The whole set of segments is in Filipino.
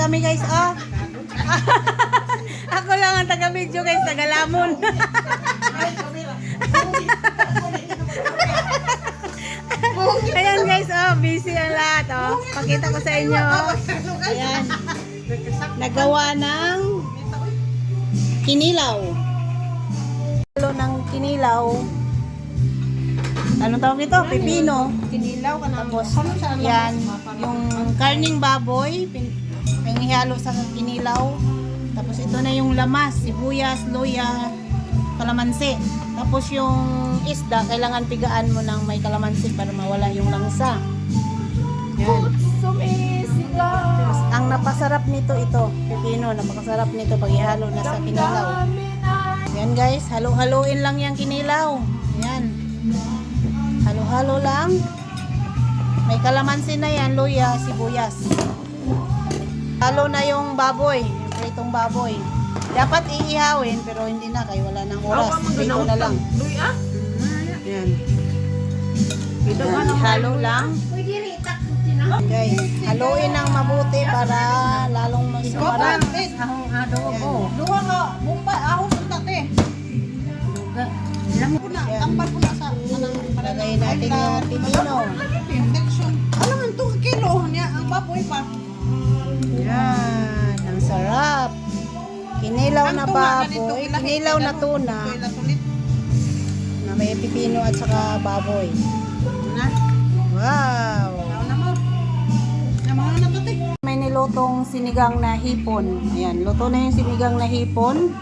kami guys, oh. Ako lang ang taga-video guys, taga-lamon. Ayan guys, oh, busy ang lahat, oh. Pakita ko sa inyo, oh. Ayan. Nagawa ng kinilaw. Halo ng kinilaw. Anong tawag ito? Pipino. Kinilaw ka na. Tapos, yan, yung karning baboy, pin- pinihalo sa kinilaw. Tapos ito na yung lamas, sibuyas, luya, kalamansi. Tapos yung isda, kailangan pigaan mo ng may kalamansi para mawala yung langsa. Yan. Tapos, ang napasarap nito ito, pipino, napakasarap nito pag ihalo na sa kinilaw. Yan guys, halo-haloin lang yung kinilaw. Yan. Halo-halo lang. May kalamansi na yan, luya, sibuyas. Halo na yung baboy, yung pritong baboy. Dapat iihawin, pero hindi na, kaya wala nang oras. Prito na lang. Luy ah. Yan. Yan, Halo lang. Guys, haluin ng mabuti para lalong mas sumarap. Ahong adobo ko. Duha ka, bumba, ako sa tate. Alam ko na, Yan. tambal ko na sa anang Lagay natin yung pipino. Infection. Alam mo, 2 kilo niya, ang baboy pa. Yan, ang sarap. Kinilaw na baboy, kinilaw na tuna na may pipino at saka baboy. Na, Wow! May nilutong sinigang na hipon. Ayan, luto na yung sinigang na hipon.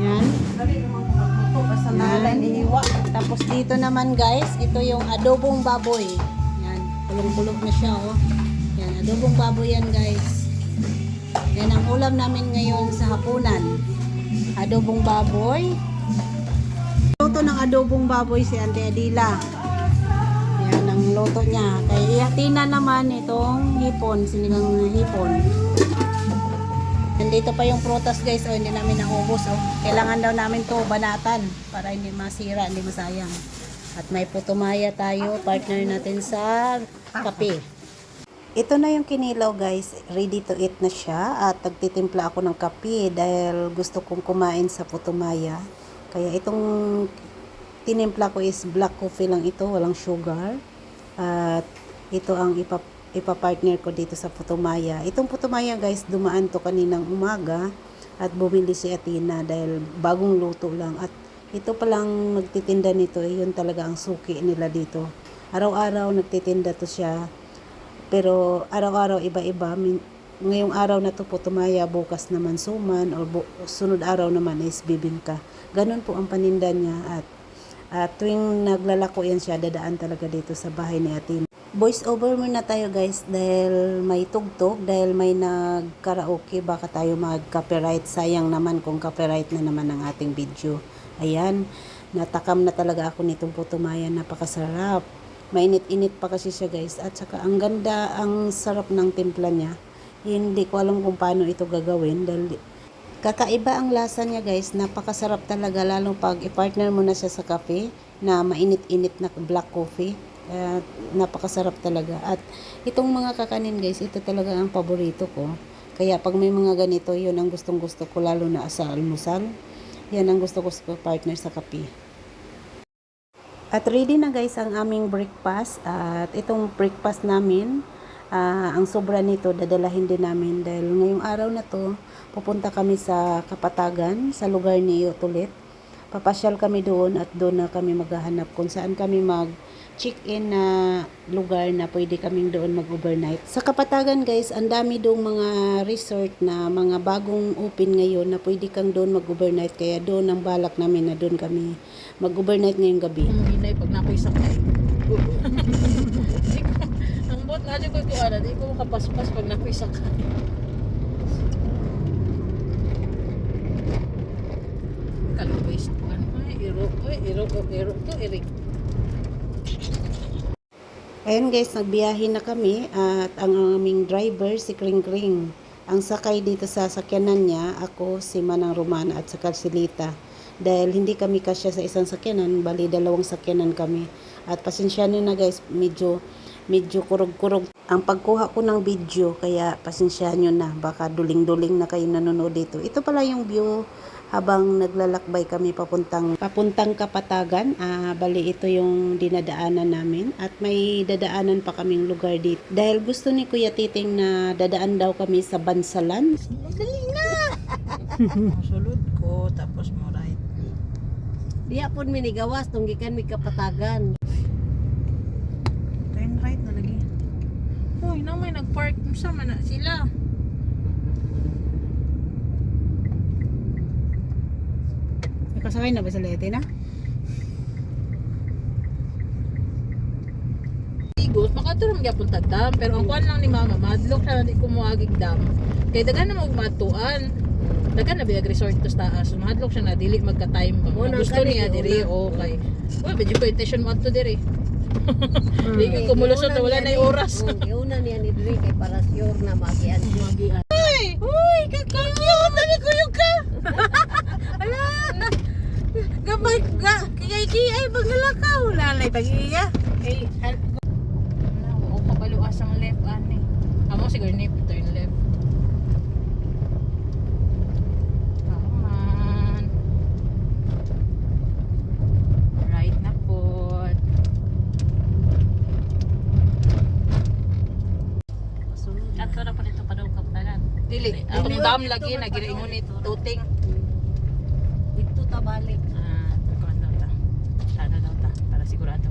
Yan. Dali naman ito, basta Yan. nalay ihiwa. Tapos dito naman guys, ito yung adobong baboy. Yan, kulong-kulong na siya oh. Adobong baboy yan guys. Yan ang ulam namin ngayon sa hapunan. Adobong baboy. Luto ng adobong baboy si Auntie Adila. Yan ang luto niya. Kaya ihatina naman itong hipon, sinigang hipon. Nandito pa yung prutas guys, oh, hindi namin naubos. Oh. Kailangan daw namin to banatan para hindi masira, hindi masayang. At may putumaya tayo, partner natin sa kape. Ito na yung kinilaw guys, ready to eat na siya at nagtitimpla ako ng kape dahil gusto kong kumain sa putumaya. Kaya itong tinimpla ko is black coffee lang ito, walang sugar. At ito ang ipa, ipa-partner ko dito sa putumaya. Itong putumaya guys, dumaan to kaninang umaga at bumili si Atina dahil bagong luto lang. At ito palang nagtitinda nito, eh, yun talaga ang suki nila dito. Araw-araw nagtitinda to siya pero araw-araw iba-iba. Ngayong araw na to po tumaya, bukas naman suman, or bu- sunod araw naman is bibingka. Ganon po ang paninda niya at at tuwing naglalako yan siya, dadaan talaga dito sa bahay ni Atin. Voice over muna tayo guys dahil may tugtog, dahil may nag-karaoke, baka tayo mag-copyright. Sayang naman kung copyright na naman ang ating video. Ayan, natakam na talaga ako nitong putumayan, napakasarap. Mainit-init pa kasi siya guys. At saka ang ganda, ang sarap ng timpla niya. Hindi ko alam kung paano ito gagawin dahil kakaiba ang lasa niya guys. Napakasarap talaga lalo pag i-partner mo na siya sa kape na mainit-init na black coffee. At napakasarap talaga. At itong mga kakanin guys, ito talaga ang paborito ko. Kaya pag may mga ganito, yun ang gustong gusto ko lalo na sa almusal. Yan ang gusto ko sa partner sa kape. At ready na guys ang aming breakfast. At itong breakfast namin, ah, ang sobra nito dadalahin din namin dahil ngayong araw na to, pupunta kami sa Kapatagan, sa lugar ni Yotulit. Papasyal kami doon at doon na kami maghahanap kung saan kami mag check-in na lugar na pwede kaming doon mag-overnight. Sa Kapatagan guys, ang dami doong mga resort na mga bagong open ngayon na pwede kang doon mag-overnight. Kaya doon ang balak namin na doon kami mag-overnight ngayong gabi. Ang hinay pag nakoy sakay. Ko- Ang bot na ko ito ara, di ko makapaspas pag nakoy sakay. Kalubay sa kuwan. Ay, iro ko, iro ko, iro ko, irik. Ayun guys, nagbiyahe na kami at ang aming driver si Kring Kring. Ang sakay dito sa sakyanan niya, ako, si Manang Romana at saka si. Dahil hindi kami kasya sa isang sakyanan, bali dalawang sakyanan kami. At pasensya nyo na guys, medyo medyo kurog-kurog ang pagkuha ko ng video, kaya pasensyahan nyo na, baka duling-duling na kayo nanonood dito. Ito pala yung view habang naglalakbay kami papuntang papuntang Kapatagan. Ah, bali ito yung dinadaanan namin at may dadaanan pa kaming lugar dito. Dahil gusto ni Kuya Titing na dadaan daw kami sa Bansalan. Sulod ko, tapos right. Diya pun minigawas tong gikan mi kapatagan. Turn right na lagi. Uy, na may nag-park sa na sila. Nakasakay na ba sa Leyte na? Igos, makaturam gyapon ta dam, pero ang kuan lang ni mama, madlok siya di ko moagig dam. Kay dagan na magmatuan. Dagan na biag resort to sa taas. So, Madlok siya na dili magka-time ba. Una Gusto ka niya ni, diri okay. Wala medyo ko intention mo adto diri. Di ko kumulusot na wala na oras. Oh, iuna niya ni diri kay para sure na magian. Magian. Uy, uy, kakakiyot na ko yung ka. Ala. Gabay ga, kay kay bagalakaw lalay tagiya. Kay hal o kabaluas ang left ani. Amo siguro ni turn left. Taman. Right na po. Ato na po dito pa daw kaptagan. Dili, ang dam lagi nagiringon ni tuting. Dito ta balik. Ah, tukuan daw ta. Sana daw ta para sigurado.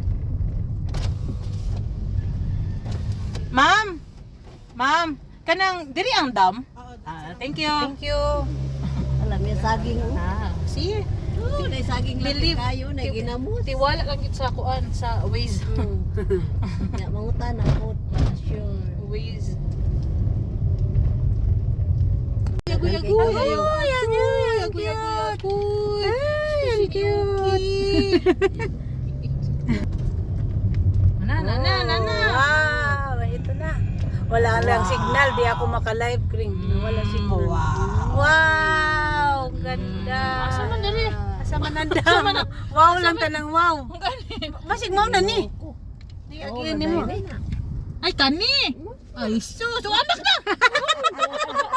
Ma'am. Ma'am, kanang diri ang dam? Ah, thank you. Thank you. Alam niya saging. oh. Ah, see. Oh, na saging Believe. kayo na Ti- ginamos. Tiwala lang yun sa kuan sa Waze. Mm. Ya mangutan ako sure. Waze. Kuya, kuya, kuya, kuya. Ay, cute. Na, na, na, na, na. Wow, ito na. Wala lang signal, di ako maka-live screen. Wala signal. Wow. Wow, ganda. Asa man dali? Asa man ang dam? Wow lang tanang wow. Basig mo na ni. Di Oh, agyan ni mo. Ay, kani. Ay, sus. Anak na.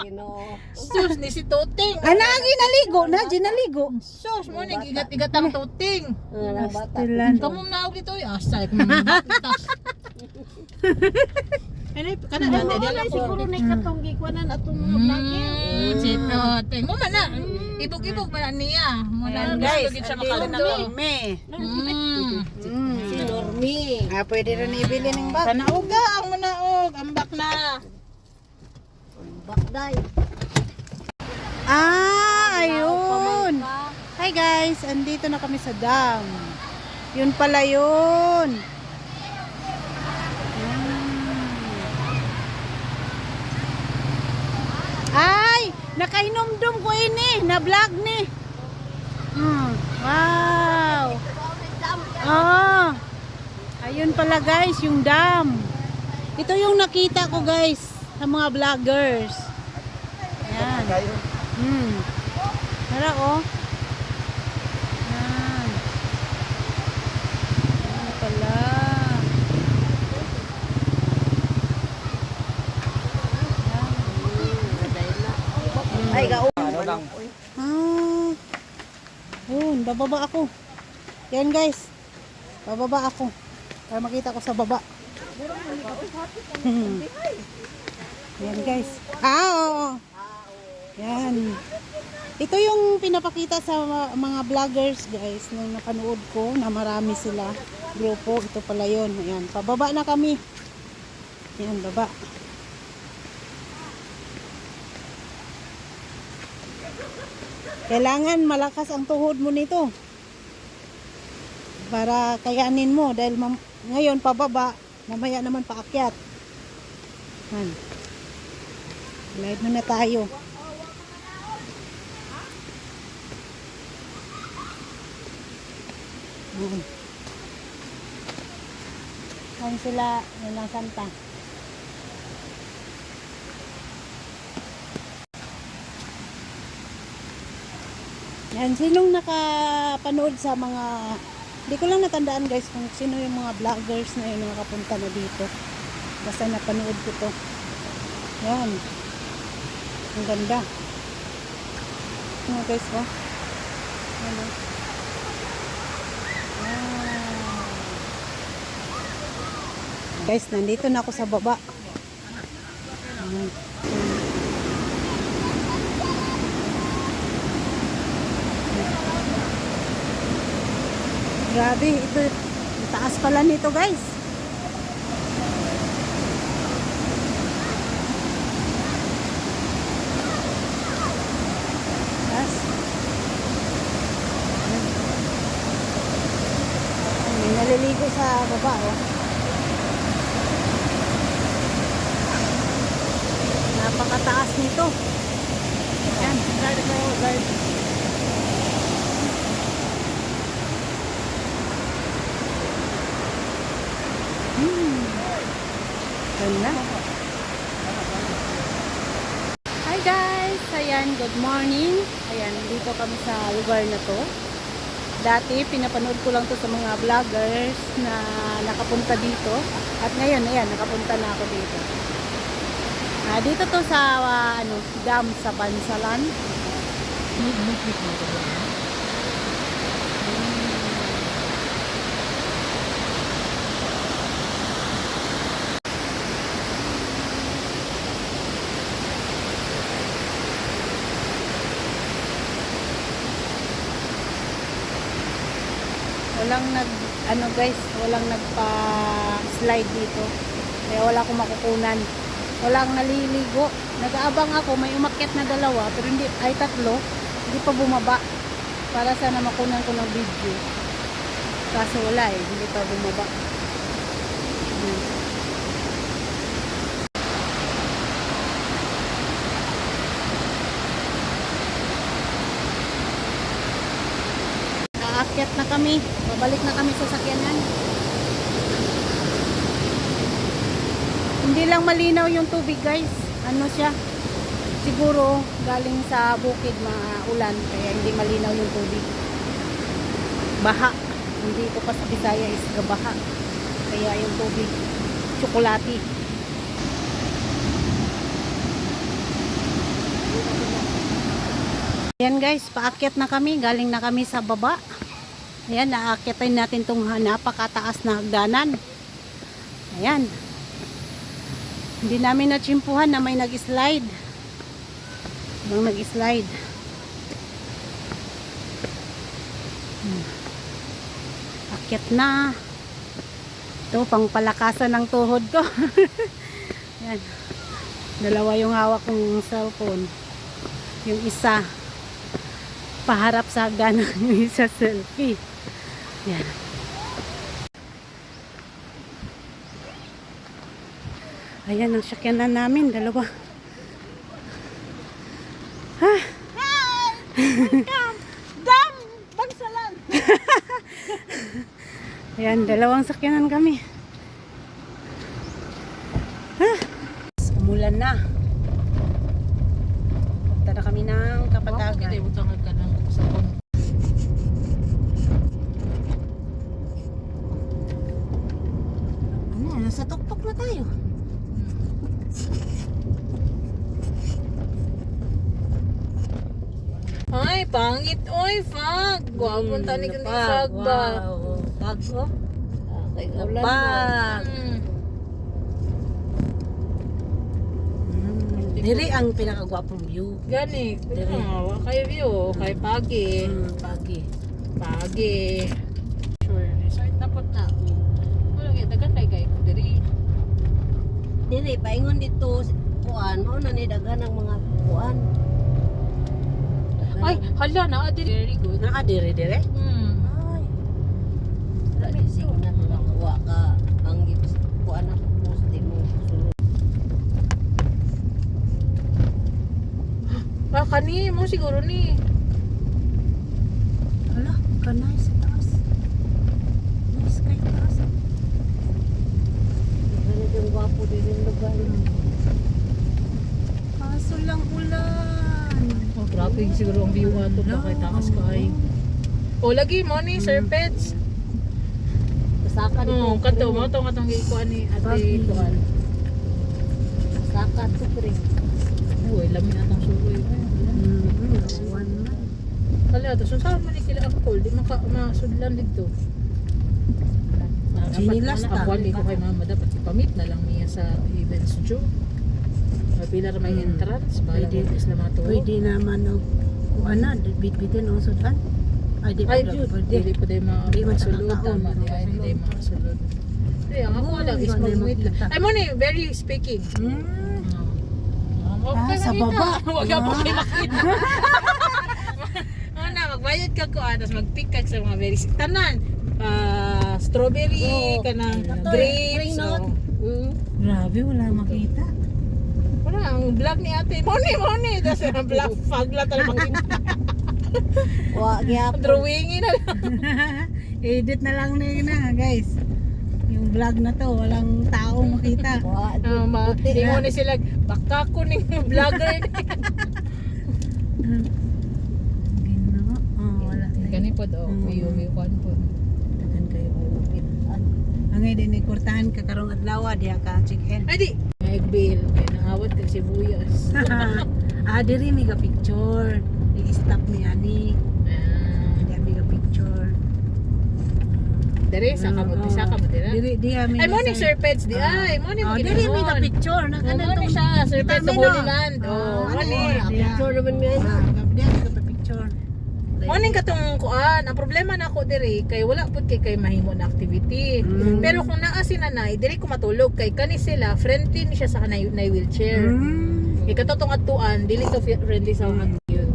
Ginoo. Sus, ni si Tuting. Ay, naagi naligo na, ginaligo. Sus, mo nang igat-igat ang Tuting. Ang bata. Kamu na og dito, asay ko. Ano, kana na, dali lang ko. siguro na katong gikwanan atong mga vlogger. Mm, si Tuting. Mo man na, ibog-ibog man na niya. Mo na, guys, gid siya kami. Mm. Mm. Si Normi. Ah, pwede rin ibili ng bag. Sana uga, ang munaog, ambak na. Bakday. Ah, ayun. Hi guys, andito na kami sa dam. Yun pala yun. Hmm. Ay, nakahinumdum ko ini, na vlog ni. Hmm, wow. Ah. Ayun pala guys, yung dam. Ito yung nakita ko guys sa mga vloggers. Ayan. Hmm. Tara oh. Yan. Yan pala. Ay, gao. Ah. Yun, bababa ako. Yan guys. Bababa ako. Para makita ko sa baba. Hmm. Yan guys. Ah, oo. Yan. Ito yung pinapakita sa mga vloggers guys nung napanood ko na marami sila grupo. Ito pala yun. Ayan. Pababa na kami. Yan, baba. Kailangan malakas ang tuhod mo nito. Para kayanin mo dahil ngayon pababa, mamaya naman paakyat. Han. Live na tayo. Yan. Yan sila, yun ang santa. Yan, sinong nakapanood sa mga, hindi ko lang natandaan guys kung sino yung mga vloggers na yun na nakapunta na dito. Basta napanood ko to. Yan. Ang ganda. Ano guys, oh. Ano? Wow. Guys, nandito na ako sa baba. Ayan. Grabe, ito taas pala nito guys. Taas. Ayan. May naliligo sa baba oh. Napakataas nito. Yan, guard ko, guard. Hmm. Ganda. Hi guys! Ayan, good morning. Ayan, dito kami sa lugar na to. Dati, pinapanood ko lang to sa mga vloggers na nakapunta dito. At ngayon, ayan, nakapunta na ako dito. Ah, dito to sa ah, ano, dam sa Bansalan. Walang nag ano guys, walang nagpa-slide dito. Kaya wala akong makukunan. Walang naliligo. Nag-aabang ako, may umakyat na dalawa, pero hindi ay tatlo, hindi pa bumaba. Para sana makunan ko ng video. Kaso wala eh, hindi pa bumaba. Hmm. Aakyat na kami. Babalik na kami sa sakyanan. Hindi lang malinaw yung tubig guys. Ano siya? Siguro galing sa bukid ulan kaya hindi malinaw yung tubig. Baha. Hindi ko pa sa Bisaya is gabaha. Kaya yung tubig tsokolati. Ayan guys, paakyat na kami. Galing na kami sa baba. Ayan, naakyatin natin itong napakataas na hagdanan. Ayan. Hindi namin natsimpuhan na may nag-slide. Nang nag-slide. Hmm. Akyat na. Ito, pang palakasan ng tuhod ko. Ayan. Dalawa yung hawak kong cellphone. Yung isa, paharap sa hagdanan. Yung isa, selfie. Yan. Ayan ang sakyanan namin, dalawa. Ha? Dam! Bansalan! Ayan, dalawang sakyanan kami. Ha? Umulan na. Punta na kami ng Kapatagan. Hindi mo tangad ka ng sabon. Ano, nasa tuktok na tayo. Ay, pangit. Oy, fag. Gwapon tani kundi fag ba? Wow. Pag oh. Ah, kay ulan Pag. Hmm. Diri ang pinakagwapong view. Gani. Ah, kay view, kay pagi. Hmm, pagi. Pagi. Sure, resort na po na. Wala kay dagan kay kay diri. Diri paingon dito kuan mao na ni daghan ang mga kuan. Ay, hala na diri. Very good. Naa diri dire. Hmm. Ay. Wala di sing na wa ka ang kuan ako poste mo sulod. Ah, kani mo siguro ni. Hala, kanay sa taas. Nice kay taas. Yung gwapo diri ang lugar. Kaso lang ulan. Oh, grabe siguro ang view ato pa kay taas kay. O lagi mo ni Sir Pets. Kasaka Oh, kato mo to katong gikuan ni Ate Kuan. makatok rin. Uy, lamin atang. Mm-hmm. One man. Kala, to so saan man ikila ang call, di maka masudlan dito. Sinilas ta. Ako ko kay mama dapat ipamit na lang niya sa events Joe. Pila ra may entrance para Pwede. mo isla matuo. Pwede naman o kuan na bit-bitin o sudan. Ay di pa pwede. dili po tayo sa Tama, di ay di tayo masulod. Di, ang ako lang is mag-meet lang. Ay mo ni, very speaking. Hmm. Oh, Ah, sa baba. Huwag ka po kayo makita. Ano na, magbayad ka ko, ah, tapos mag-pick ka sa mga berries. Tanan, ah, strawberry, Oo. kanang Ito, grapes. ringnot. oh. Mm. Grabe wala makita. Wala, ang vlog ni ate. Moni, moni. Tapos ang vlog, pagla talaga makita. Wa gyapon. Drawingin na lang. Edit na lang na na guys. Yung vlog na to walang taong makita. Wa Ah, ma, Puti na. ni sila, baka ko ning vlogger. Ginoo. Oh, wala na. Gani po daw, Mm. may umi ko po. Tagan kayo ulupit. Ang ay din kurtahan ka karong adlaw diha ka chicken. Ay di, Egbil, kaya naawat ka sibuyas. ah, diri mi ka picture. I-stop ni ani. Ah, Hindi mi ka picture. Dere, sa kamot, sa kamot dira. Diri diha mi. Ay, mo ni Sir Pets di ay, mo ni Oh, diri mi ka picture na Oh, kanan mo ni siya, Sir Pets sa? Holy Land. Oh, Ah, mo ano ni. yun? Picture naman mi. Ah, diha mi ka picture. Mo ni katong kuan, ang problema na ako diri kay wala pud kay kay mahimo na activity. Mm. Pero kung naa si nanay, diri ko matulog kay kani sila friendly ni siya sa kanay na wheelchair. Mm. Kay katotong atuan, dili ka friendly sa mga yun.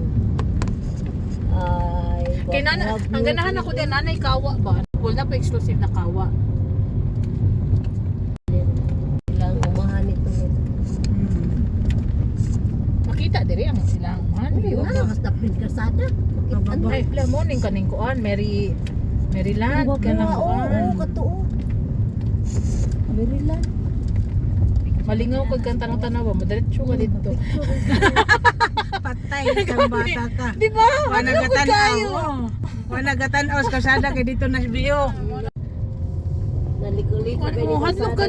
Ay. Kay nana, ang ganahan ako din nanay kawa ba? Wala pa exclusive na kawa. Mm. Makita diri ang silang man. Wala mas tapid ka sana. Mababa. Ay, pala mo ning kaning kuan, Mary Maryland Ang kanang Oo, oo, kuan. katuo. Maryland. Malingaw kag kang tanong-tanaw mo, diretso ka dito. Patay kang bata ka. Di ba? Wala Ano gatan kayo? Wala gatan sa kasada kay dito na. Ano mo, hadlok ka